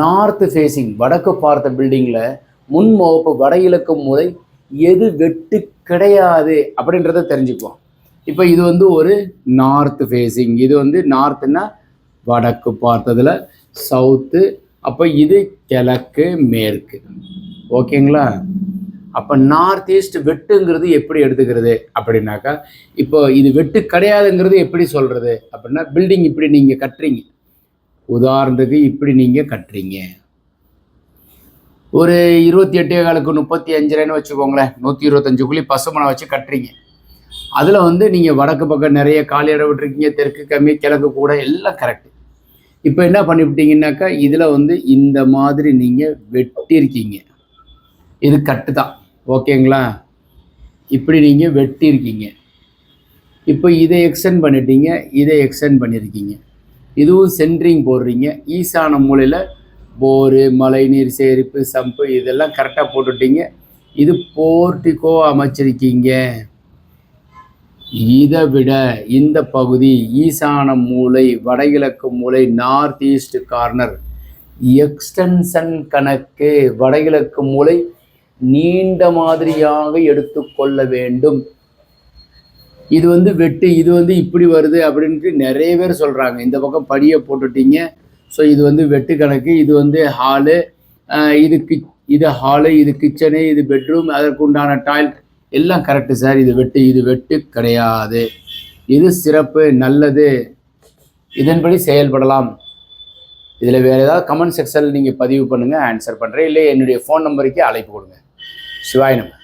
North facing வடக்கு பார்த்த பில்டிங்கில் முன்முகப்பு வட இலக்கு முறை எது வெட்டு கிடையாது அப்படின்றத தெரிஞ்சுக்குவோம். இப்போ இது வந்து ஒரு நார்த் ஃபேஸிங் இது வந்து நார்த்துன்னா வடக்கு பார்த்ததில் சவுத்து அப்போ இது கிழக்கு மேற்கு. ஓகேங்களா? அப்போ நார்த் ஈஸ்ட் வெட்டுங்கிறது எப்படி எடுத்துக்கிறது அப்படின்னாக்கா இப்போ இது வெட்டு கிடையாதுங்கிறது எப்படி சொல்கிறது அப்படின்னா பில்டிங் இப்படி நீங்கள் கட்டுறீங்க. உதாரணத்துக்கு இப்படி நீங்கள் கட்டுறீங்க. ஒரு இருபத்தி எட்டே காலுக்கு முப்பத்தி அஞ்சுரன்னு வச்சுக்கோங்களேன். நூற்றி இருபத்தஞ்சுக்குள்ளே பசுமனை வச்சு கட்டுறீங்க. அதில் வந்து நீங்கள் வடக்கு பக்கம் நிறைய காலி இடம் விட்டுருக்கீங்க தெற்கு கம்மி கிழக்கு கூட எல்லாம் கரெக்டு இப்போ என்ன பண்ணிவிட்டீங்கன்னாக்கா இதில் வந்து இந்த மாதிரி நீங்கள் வெட்டியிருக்கீங்க. இது கட்டு தான். ஓகேங்களா? இப்படி நீங்கள் வெட்டியிருக்கீங்க. இப்போ இதை எக்ஸ்டெண்ட் பண்ணிட்டீங்க இதை எக்ஸ்டெண்ட் பண்ணியிருக்கீங்க. இதுவும் சென்ட்ரிங் போடுறீங்க. ஈசான மூலையில் போரு மழைநீர் சேரிப்பு சம்பு இதெல்லாம் கரெக்டாக போட்டுட்டீங்க. இது போர்ட்டிகோ அமைச்சிருக்கீங்க. இதை விட இந்த பகுதி ஈசான மூலை வடகிழக்கு மூலை நார்த் ஈஸ்ட் கார்னர் எக்ஸ்டென்ஷன் கணக்கு வடகிழக்கு மூலை நீண்ட மாதிரியாக எடுத்துக்கொள்ள வேண்டும். இது வந்து வெட்டு இது வந்து இப்படி வருது அப்படின்ட்டு நிறைய பேர் சொல்கிறாங்க இந்த பக்கம் படியை போட்டுட்டீங்க. ஸோ இது வந்து வெட்டு கணக்கு இது வந்து ஹாலு இது கி இது ஹாலு இது கிச்சனு இது பெட்ரூம் அதற்குண்டான டாய்லெட் எல்லாம் கரெக்டு சார் இது வெட்டு இது வெட்டு கிடையாது. இது சிறப்பு நல்லது. இதன்படி செயல்படலாம். இதில் வேறு ஏதாவது கமெண்ட் செக்ஷனில் நீங்கள் பதிவு பண்ணுங்கள் ஆன்சர் பண்ணுறேன் இல்லை என்னுடைய ஃபோன் நம்பருக்கு அழைப்பு கொடுங்க. சிவாய் நம்ம